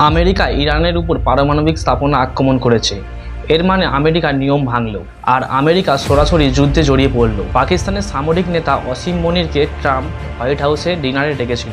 America ইরানের উপর পারমাণবিক স্থাপনা আক্রমণ করেছে। এর মানে আমেরিকার নিয়ম ভাঙল। আর আমেরিকা সরাসরি যুদ্ধে জড়িয়ে পড়ল। পাকিস্তানের সামরিক নেতা অসীম মনিরকে ট্রাম্প হোয়াইট হাউসে ডিনারে ডেকেছিল।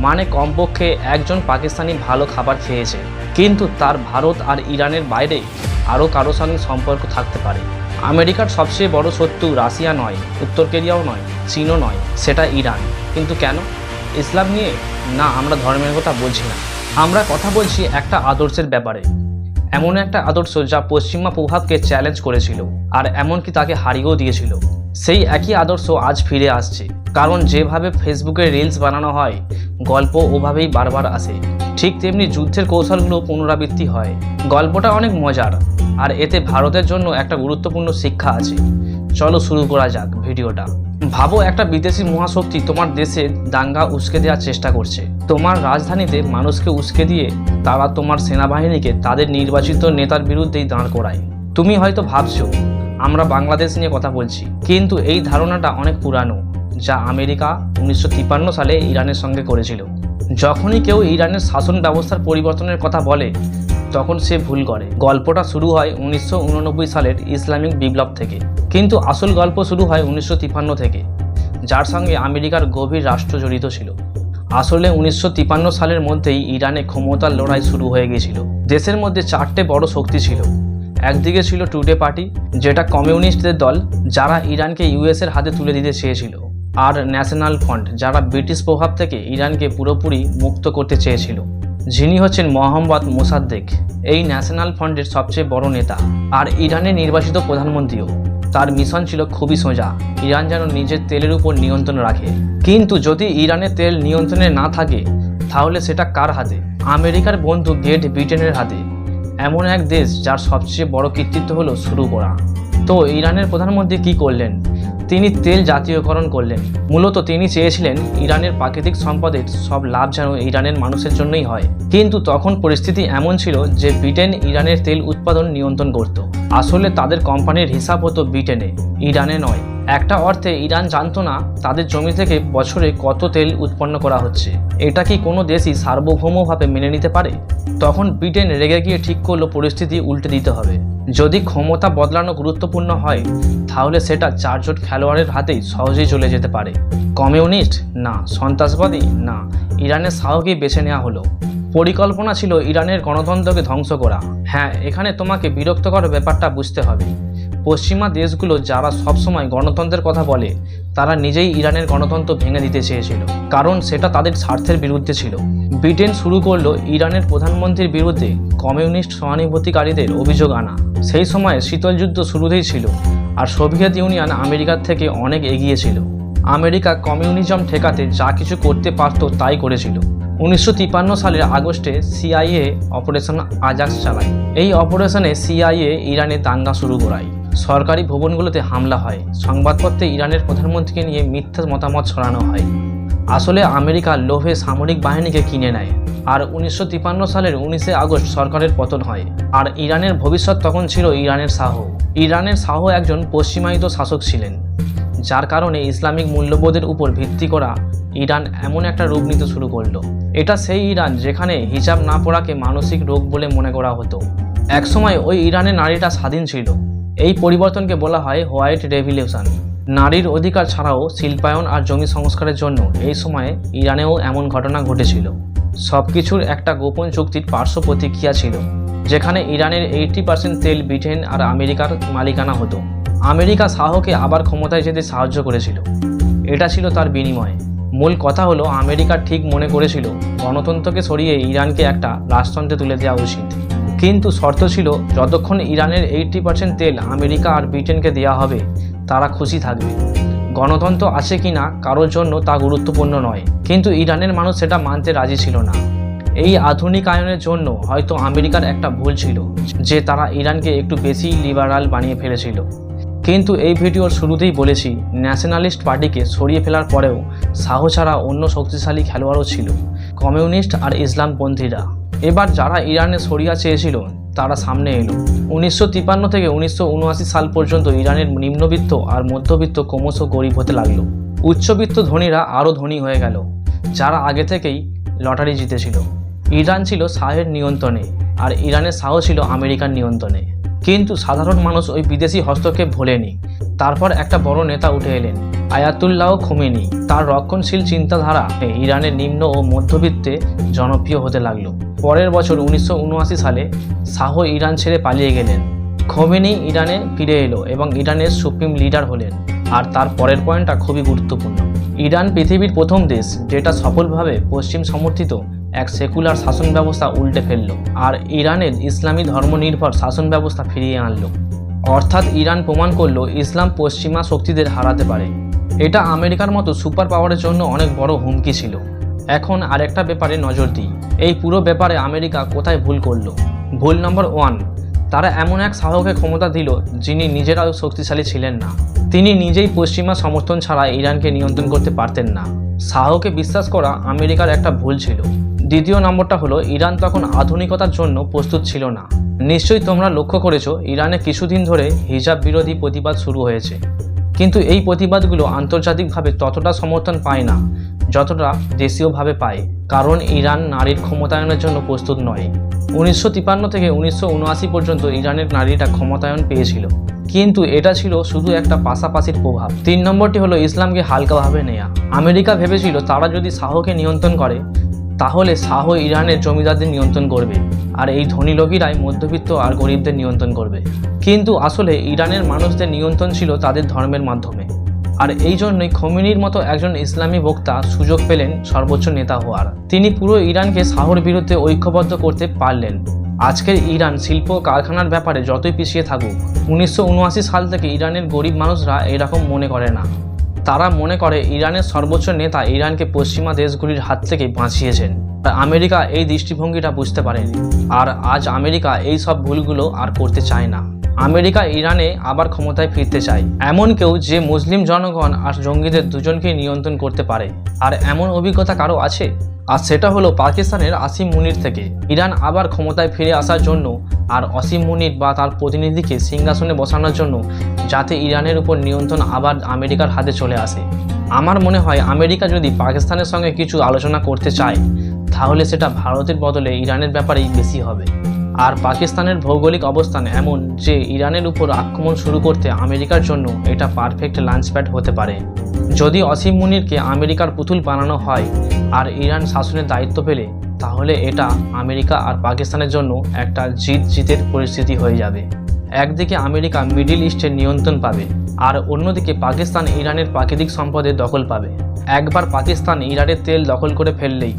মানে কমপক্ষে একজন পাকিস্তানি ভালো খাবার খেয়েছে। কিন্তু তার ভারত আর ইরানের বাইরে আরও কারও সঙ্গে সম্পর্ক থাকতে পারে। আমেরিকার সবচেয়ে বড় শত্রু রাশিয়া নয়, উত্তর কোরিয়াও নয়, চীনও নয়, সেটা ইরান। কিন্তু কেন? ইসলাম নিয়ে? না, আমরা ধর্মের কথা বলছি না। আমরা কথা বলছি একটা আদর্শের ব্যাপারে। এমন একটা আদর্শ যা পশ্চিমা প্রভাবকে চ্যালেঞ্জ করেছিল আর এমনকি তাকে হারিয়েও দিয়েছিল। সেই একই আদর্শ আজ ফিরে আসছে। কারণ যেভাবে ফেসবুকে রিলস বানানো হয়, গল্প ওভাবেই বারবার আসে। ঠিক তেমনি যুদ্ধের কৌশলগুলো পুনরাবৃত্তি হয়। গল্পটা অনেক মজার, আর এতে ভারতের জন্য একটা গুরুত্বপূর্ণ শিক্ষা আছে। চলো শুরু করা যাক ভিডিওটা। ভাবো একটা বিদেশি মহাশক্তি তোমার দেশে দাঙ্গা উস্কে দেওয়ার চেষ্টা করছে। তোমার রাজধানীতে মানুষকে উস্কে দিয়ে তারা তোমার সেনাবাহিনীকে তাদের নির্বাচিত নেতার বিরুদ্ধেই দাঁড় করায়। তুমি হয়তো ভাবছ, আমরা বাংলাদেশ নিয়ে কথা বলছি, কিন্তু এই ধারণাটা অনেক পুরানো, যা আমেরিকা উনিশশো তিপ্পান্ন সালে ইরানের সঙ্গে করেছিল। যখনই কেউ ইরানের শাসন ব্যবস্থার পরিবর্তনের কথা বলে তখন সে ভুল করে। গল্পটা শুরু হয় উনিশশো উননব্বই সালের ইসলামিক বিপ্লব থেকে। কিন্তু আসল গল্প শুরু হয় উনিশশো তিপ্পান্ন থেকে, যার সঙ্গে আমেরিকার গভীর রাষ্ট্র জড়িত ছিল। আসলে উনিশশো তিপ্পান্ন সালের মধ্যেই ইরানে ক্ষমতার লড়াই শুরু হয়ে গিয়েছিল। দেশের মধ্যে চারটে বড় শক্তি ছিল। একদিকে ছিল টুডে পার্টি, যেটা কমিউনিস্টদের দল, যারা ইরানকে ইউএসের হাতে তুলে দিতে চেয়েছিল, আর ন্যাশনাল ফ্রন্ট, যারা ব্রিটিশ প্রভাব থেকে ইরানকে পুরোপুরি মুক্ত করতে চেয়েছিল। যিনি হচ্ছেন মোহাম্মদ মোসাদ্দেক, এই ন্যাশনাল ফ্রন্টের সবচেয়ে বড় নেতা। আর ইরানের নির্বাচিত প্রধানমন্ত্রীও। তার মিশন ছিল খুবই সোজা, ইরান যেন নিজের তেলের উপর নিয়ন্ত্রণ রাখে। কিন্তু যদি ইরানের তেল নিয়ন্ত্রণে না থাকে, তাহলে সেটা কার হাতে? আমেরিকার বন্ধু গেট ব্রিটেনের হাতে। এমন এক দেশ যার সবচেয়ে বড় কৃতিত্ব হলো শুরু করা। তো ইরানের প্রধানমন্ত্রী কি করলেন? তিনি তেল জাতীয়করণ করলেন। মূলত তিনি চেয়েছিলেন ইরানের প্রাকৃতিক সম্পদের সব লাভ যেন ইরানের মানুষের জন্যই হয়। কিন্তু তখন পরিস্থিতি এমন ছিল যে ব্রিটেন ইরানের তেল উৎপাদন নিয়ন্ত্রণ করত। আসলে তাদের কোম্পানির হিসাব হতো ব্রিটেনে, ইরানে নয়। একটা অর্থে ইরান জানতো না তাদের জমি থেকে বছরে কত তেল উৎপন্ন করা হচ্ছে। এটা কি কোনো দেশই সার্বভৌমভাবে মেনে নিতে পারে? তখন ব্রিটেন রেগে গিয়ে ঠিক করল পরিস্থিতি উল্টে দিতে হবে। যদি ক্ষমতা বদলানো গুরুত্বপূর্ণ হয়, তাহলে সেটা চারজন খেলোয়াড়ের হাতেই সহজেই চলে যেতে পারে। কমিউনিস্ট? না। সন্ত্রাসবাদী? না। ইরানের সাহকেই বেছে নেওয়া হলো। পরিকল্পনা ছিল ইরানের গণতন্ত্রকে ধ্বংস করা। হ্যাঁ এখানে তোমাকে বিরক্তকর ব্যাপারটা বুঝতে হবে। পশ্চিমা দেশগুলো যারা সবসময় গণতন্ত্রের কথা বলে, তারা নিজেই ইরানের গণতন্ত্র ভেঙে দিতে চেয়েছিল। কারণ সেটা তাদের স্বার্থের বিরুদ্ধে ছিল। ব্রিটেন শুরু করল ইরানের প্রধানমন্ত্রীর বিরুদ্ধে কমিউনিস্ট সহানুভূতিকারীদের অভিযোগ আনা। সেই সময় শীতল যুদ্ধ শুরুতেই ছিল, আর সোভিয়েত ইউনিয়ন আমেরিকার থেকে অনেক এগিয়ে ছিল। আমেরিকা কমিউনিজম ঠেকাতে যা কিছু করতে পারত তাই করেছিল। উনিশশো তিপ্পান্ন সালের আগস্টে সিআইএ অপারেশন আজাক্স চালায়। এই অপারেশনে সিআইএ ইরানে দাঙ্গা শুরু করায়। সরকারি ভবনগুলোতে হামলা হয়। সংবাদপত্রে ইরানের প্রধানমন্ত্রীকে নিয়ে মিথ্যা মতামত ছড়ানো হয়। আসলে আমেরিকা লোভে সামরিক বাহিনীকে কিনে নেয়। আর উনিশশো তিপ্পান্ন সালের উনিশে আগস্ট সরকারের পতন হয়। আর ইরানের ভবিষ্যৎ তখন ছিল ইরানের শাহ। ইরানের শাহ একজন পশ্চিমায়িত শাসক ছিলেন, যার কারণে ইসলামিক মূল্যবোধের উপর ভিত্তি করা ইরান এমন একটা রূপ নিতে শুরু করল। এটা সেই ইরান যেখানে হিজাব না পড়াকে মানসিক রোগ বলে মনে করা হতো। একসময় ওই ইরানের নারীটা স্বাধীন ছিল। এই পরিবর্তনকে বলা হয় হোয়াইট রেভিলিউশন। নারীর অধিকার ছাড়াও শিল্পায়ন আর জমি সংস্কারের জন্য এই সময়ে ইরানেও এমন ঘটনা ঘটেছিল। সব কিছুর একটা গোপন চুক্তির পার্শ্ব প্রতিক্রিয়া ছিল, যেখানে ইরানের এইটি পার্সেন্ট তেল ব্রিটেন আর আমেরিকার মালিকানা হতো। আমেরিকা শাহকে আবার ক্ষমতায় যেতে সাহায্য করেছিল। এটা ছিল তার বিনিময়ে। মূল কথা হলো, আমেরিকা ঠিক মনে করেছিল, গণতন্ত্রকে সরিয়ে ইরানকে একটা রাজতন্ত্রে তুলে দেওয়া উচিত। কিন্তু শর্ত ছিল যতক্ষণ ইরানের এইটটি পার্সেন্ট তেল আমেরিকা আর ব্রিটেনকে দেওয়া হবে, তারা খুশি থাকবে। গণতন্ত্র আছে কি না কারোর জন্য তা গুরুত্বপূর্ণ নয়। কিন্তু ইরানের মানুষ সেটা মানতে রাজি ছিল না। এই আধুনিকায়নের জন্য হয়তো আমেরিকার একটা ভুল ছিল, যে তারা ইরানকে একটু বেশি লিবারাল বানিয়ে ফেলেছিল। কিন্তু এই ভিডিওর শুরুতেই বলেছি, ন্যাশনালিস্ট পার্টিকে সরিয়ে ফেলার পরেও শাহ ছাড়া অন্য শক্তিশালী খেলোয়াড়ও ছিল। কমিউনিস্ট আর ইসলামপন্থীরা এবার যারা ইরানে সরিয়া চেয়েছিল, তারা সামনে এলো। উনিশশো তিপ্পান্ন থেকে উনিশশো উনআশি সাল পর্যন্ত ইরানের নিম্নবিত্ত আর মধ্যবিত্ত ক্রমশ গরিব হতে লাগল। উচ্চবিত্ত ধনীরা আরও ধনী হয়ে গেল, যারা আগে থেকেই লটারি জিতেছিল। ইরান ছিল শাহের নিয়ন্ত্রণে, আর ইরানের শাহ ছিল আমেরিকার নিয়ন্ত্রণে। কিন্তু সাধারণ মানুষ ওই বিদেশি হস্তক্ষেপ ভোলেনি। তারপর একটা বড় নেতা উঠে এলেন, আয়াতুল্লাহ খুমেনি। তার রক্ষণশীল চিন্তাধারা ইরানের নিম্ন ও মধ্যবিত্তে জনপ্রিয় হতে লাগল। পরের বছর উনিশশো উনআশি সালে শাহ ইরান ছেড়ে পালিয়ে গেলেন। খোমেনি ইরানে ফিরে এলো এবং ইরানের সুপ্রিম লিডার হলেন। আর তার পরের পয়েন্টটা খুবই গুরুত্বপূর্ণ। ইরান পৃথিবীর প্রথম দেশ যেটা সফলভাবে পশ্চিম সমর্থিত এক সেকুলার শাসন ব্যবস্থা উল্টে ফেলল আর ইরানের ইসলামী ধর্মনির্ভর শাসন ব্যবস্থা ফিরিয়ে আনলো। অর্থাৎ ইরান প্রমাণ করল ইসলাম পশ্চিমা শক্তিদের হারাতে পারে। এটা আমেরিকার মতো সুপার পাওয়ারের জন্য অনেক বড় হুমকি ছিল। এখন আরেকটা ব্যাপারে নজর দিই। এই পুরো ব্যাপারে আমেরিকা কোথায় ভুল করল? ভুল নম্বর ওয়ান, তারা এমন এক শাহকে ক্ষমতা দিল যিনি নিজেরাও শক্তিশালী ছিলেন না। তিনি নিজেই পশ্চিমা সমর্থন ছাড়া ইরানকে নিয়ন্ত্রণ করতে পারতেন না। শাহকে বিশ্বাস করা আমেরিকার একটা ভুল ছিল। দ্বিতীয় নম্বরটা হলো, ইরান তখন আধুনিকতার জন্য প্রস্তুত ছিল না। নিশ্চয়ই তোমরা লক্ষ্য করেছ, ইরানে কিছুদিন ধরে হিজাব বিরোধী প্রতিবাদ শুরু হয়েছে। কিন্তু এই প্রতিবাদগুলো আন্তর্জাতিকভাবে ততটা সমর্থন পায় না। যতটা দেশীয়ভাবে পায়, কারণ ইরান নারীর ক্ষমতায়নের জন্য প্রস্তুত নয়। উনিশশো থেকে উনিশশো উনআশি পর্যন্ত ইরানের নারীরা ক্ষমতায়ন পেয়েছিল। কিন্তু এটা ছিল শুধু একটা পাশাপাশির প্রভাব। তিন নম্বরটি হলো ইসলামকে হালকাভাবে নেয়া। আমেরিকা ভেবেছিল তারা যদি শাহকে নিয়ন্ত্রণ করে, তাহলে শাহ ইরানের জমিদারদের নিয়ন্ত্রণ করবে, আর এই ধনী লোকেরাই মধ্যবিত্ত আর গরিবদের নিয়ন্ত্রণ করবে। কিন্তু আসলে ইরানের মানুষদের নিয়ন্ত্রণ ছিল তাদের ধর্মের মাধ্যমে। আর এই জন্যই খমিনির মতো একজন ইসলামী বক্তা সুযোগ পেলেন সর্বোচ্চ নেতা হওয়ার। তিনি পুরো ইরানকে শাহর বিরুদ্ধে ঐক্যবদ্ধ করতে পারলেন। আজকের ইরান শিল্প কারখানার ব্যাপারে যতই পিছিয়ে থাকুক, উনিশশো উনআশি সাল থেকে ইরানের গরিব মানুষরা এরকম মনে করে না। তারা মনে করে ইরানের সর্বোচ্চ নেতা ইরানকে পশ্চিমা দেশগুলির হাত থেকে বাঁচিয়েছেন। আমেরিকা এই দৃষ্টিভঙ্গিটা বুঝতে পারেনি। আর আজ আমেরিকা এই সব ভুলগুলো আর করতে চায় না। আমেরিকা, ইরানে আবার ক্ষমতায় ফিরতে চায়। এমন কেউ যে মুসলিম জনগণ আর জঙ্গিদের দুজনকে নিয়ন্ত্রণ করতে পারে। আর এমন অভিজ্ঞতা কারও আছে? আর সেটা হলো পাকিস্তানের আসিম মুনির থেকে। ইরান আবার ক্ষমতায় ফিরে আসার জন্য আর অসীম মুনির বা তার প্রতিনিধিকে সিংহাসনে বসানোর জন্য যাতে ইরানের উপর নিয়ন্ত্রণ আবার আমেরিকার হাতে চলে আসে। আমার মনে হয় আমেরিকা যদি পাকিস্তানের সঙ্গে কিছু আলোচনা করতে চায়, তাহলে সেটা ভারতের বদলে ইরানের ব্যাপারেই বেশি হবে। আর পাকিস্তানের ভৌগোলিক অবস্থান এমন যে ইরানের উপর আক্রমণ শুরু করতে আমেরিকার জন্য এটা পারফেক্ট লাঞ্চ প্যাড হতে পারে। যদি অসীম মুনিরকে আমেরিকার পুতুল বানানো হয় আর ইরান শাসনের দায়িত্ব পেলে, তাহলে এটা আমেরিকা আর পাকিস্তানের জন্য একটা জিত জিতের পরিস্থিতি হয়ে যাবে। একদিকে আমেরিকা মিডিল ইস্টের নিয়ন্ত্রণ পাবে আর অন্যদিকে পাকিস্তান ইরানের প্রাকৃতিক সম্পদের দখল পাবে। একবার পাকিস্তান ইরানের তেল দখল করে ফেললেই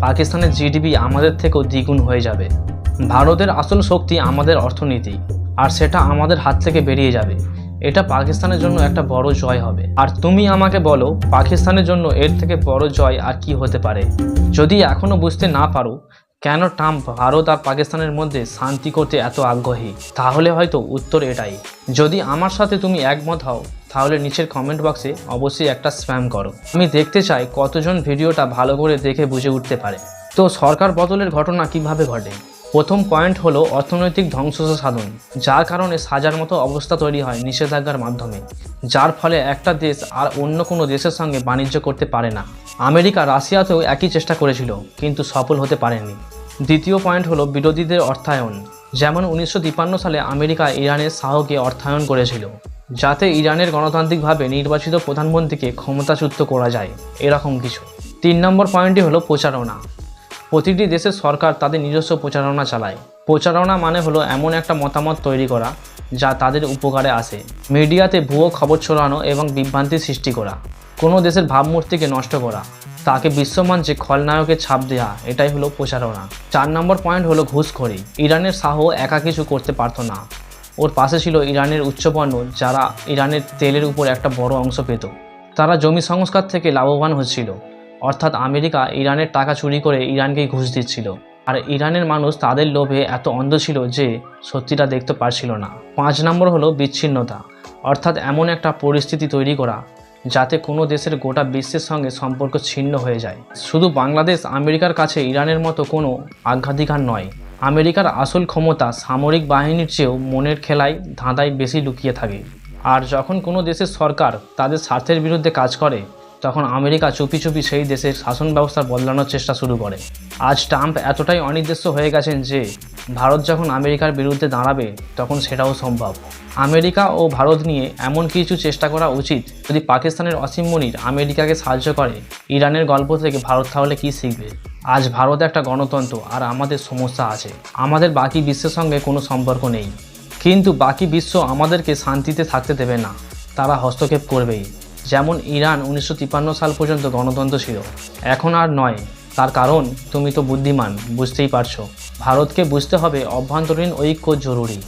পাকিস্তানের জিডিপি আমাদের থেকেও দ্বিগুণ হয়ে যাবে। ভারতের আসল শক্তি আমাদের অর্থনীতি, আর সেটা আমাদের হাত থেকে বেরিয়ে যাবে। এটা পাকিস্তানের জন্য একটা বড় জয় হবে। আর তুমি আমাকে বলো, পাকিস্তানের জন্য এর থেকে বড় জয় আর কি হতে পারে? যদি এখনও বুঝতে না পারো, কেন ট্রাম্প ভারত আর পাকিস্তানের মধ্যে শান্তি করতে এত আগ্রহী? তাহলে হয়তো উত্তর এটাই। যদি আমার সাথে তুমি একমত হও, তাহলে নিচের কমেন্ট বক্সে অবশ্যই একটা স্প্যাম করো। আমি দেখতে চাই কতজন ভিডিওটা ভালো করে দেখে বুঝে উঠতে পারে। তো সরকার বদলের ঘটনা কীভাবে ঘটে? প্রথম পয়েন্ট হলো অর্থনৈতিক ধ্বংস সাধন, যার কারণে সাজার মতো অবস্থা তৈরি হয় নিষেধাজ্ঞার মাধ্যমে, যার ফলে একটা দেশ আর অন্য কোনো দেশের সঙ্গে বাণিজ্য করতে পারে না। আমেরিকা রাশিয়াতেও একই চেষ্টা করেছিল, কিন্তু সফল হতে পারেনি। দ্বিতীয় পয়েন্ট হলো বিরোধীদের অর্থায়ন, যেমন উনিশশো তিপ্পান্ন সালে আমেরিকা ইরানের শাহকে অর্থায়ন করেছিল, যাতে ইরানের গণতান্ত্রিকভাবে নির্বাচিত প্রধানমন্ত্রীকে ক্ষমতাচ্যুত করা যায়, এরকম কিছু। তিন নম্বর পয়েন্টটি হলো প্রচারণা প্রতিটি দেশের সরকার তাদের নিজস্ব প্রচারণা চালায়। প্রচারণা মানে হলো এমন একটা মতামত তৈরি করা, যা তাদের উপকারে আসে। মিডিয়াতে ভুয়ো খবর ছড়ানো এবং বিভ্রান্তি সৃষ্টি করা, কোনো দেশের ভাবমূর্তিকে নষ্ট করা, তাকে বিশ্বমঞ্চে খলনায়কের ছাপ দেওয়া এটাই হলো প্রচারণা। চার নম্বর পয়েন্ট হলো ঘুষখড়ি। ইরানের শাহ একা কিছু করতে পারতো না। ওর পাশে ছিল ইরানের উচ্চবর্ণ যারা ইরানের তেলের উপর একটা বড় অংশ পেত। তারা জমি সংস্কার থেকে লাভবান হচ্ছিল। অর্থাৎ আমেরিকা ইরানের টাকা চুরি করে ইরানকেই ঘুষ দিচ্ছিল। আর ইরানের মানুষ তাদের লোভে এত অন্ধ ছিল যে সত্যিটা দেখতে পারছিল না। পাঁচ নম্বর হলো বিচ্ছিন্নতা। অর্থাৎ এমন একটা পরিস্থিতি তৈরি করা, যাতে কোনো দেশের গোটা বিশ্বের সঙ্গে সম্পর্ক ছিন্ন হয়ে যায়। শুধু বাংলাদেশ, আমেরিকার কাছে ইরানের মতো কোনো আঘাধিকার নয়। আমেরিকার আসল ক্ষমতা সামরিক বাহিনীর চেয়েও মনের খেলায় ধাঁধায় বেশি লুকিয়ে থাকে। আর যখন কোনো দেশের সরকার তাদের স্বার্থের বিরুদ্ধে কাজ করে তখন আমেরিকা চুপি চুপি সেই দেশের শাসন ব্যবস্থা বদলানোর চেষ্টা শুরু করে। আজ ট্রাম্প এতটাই অনির্দিষ্ট হয়ে গেছেন যে, ভারত যখন আমেরিকার বিরুদ্ধে দাঁড়াবে, তখন সেটাও সম্ভব। আমেরিকা ও ভারত নিয়ে এমন কিছু চেষ্টা করা উচিত যদি পাকিস্তানের অসীম মনির আমেরিকাকে সাহায্য করে। ইরানের গল্প থেকে ভারত তাহলে কী শিখবে? আজ ভারত একটা গণতন্ত্র আর আমাদের সমস্যা আছে। আমাদের বাকি বিশ্বের সঙ্গে কোনো সম্পর্ক নেই। কিন্তু বাকি বিশ্ব আমাদেরকে শান্তিতে থাকতে দেবে না। তারা হস্তক্ষেপ করবেই। যেমন ইরান উনিশশো তিপ্পান্ন সাল পর্যন্ত গণতন্ত্র ছিল, এখন আর নয়। তার কারণ, তুমি তো বুদ্ধিমান, বুঝতেই পারছ। ভারতকে বুঝতে হবে অভ্যন্তরীণ ঐক্য জরুরি।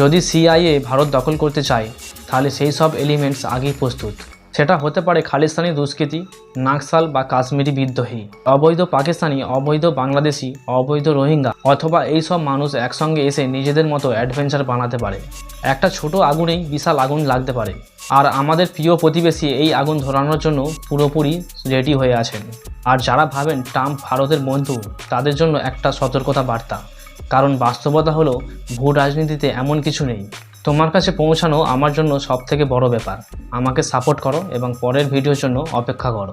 যদি সিআইএ ভারত দখল করতে চায়, তাহলে সেই সব এলিমেন্টস আগেই প্রস্তুত। সেটা হতে পারে খালিস্তানি দুষ্কৃতি নাকসাল বা কাশ্মীরি বিদ্রোহী, অবৈধ পাকিস্তানি, অবৈধ বাংলাদেশি, অবৈধ রোহিঙ্গা, অথবা এই সব মানুষ একসঙ্গে এসে নিজেদের মতো অ্যাডভেঞ্চার বানাতে পারে। একটা ছোট আগুনেই বিশাল আগুন লাগতে পারে। আর আমাদের প্রিয় প্রতিবেশী এই আগুন ধরানোর জন্য পুরোপুরি রেডি হয়ে আছেন। আর যারা ভাবেন ট্রাম্প ভারতের বন্ধু, তাদের জন্য একটা সতর্কতা বার্তা। কারণ বাস্তবতা হলো, ভূ রাজনীতিতে এমন কিছু নেই। তোমার কাছে পৌঁছানো আমার জন্য সবথেকে বড় ব্যাপার। আমাকে সাপোর্ট করো এবং পরের ভিডিওর জন্য অপেক্ষা করো।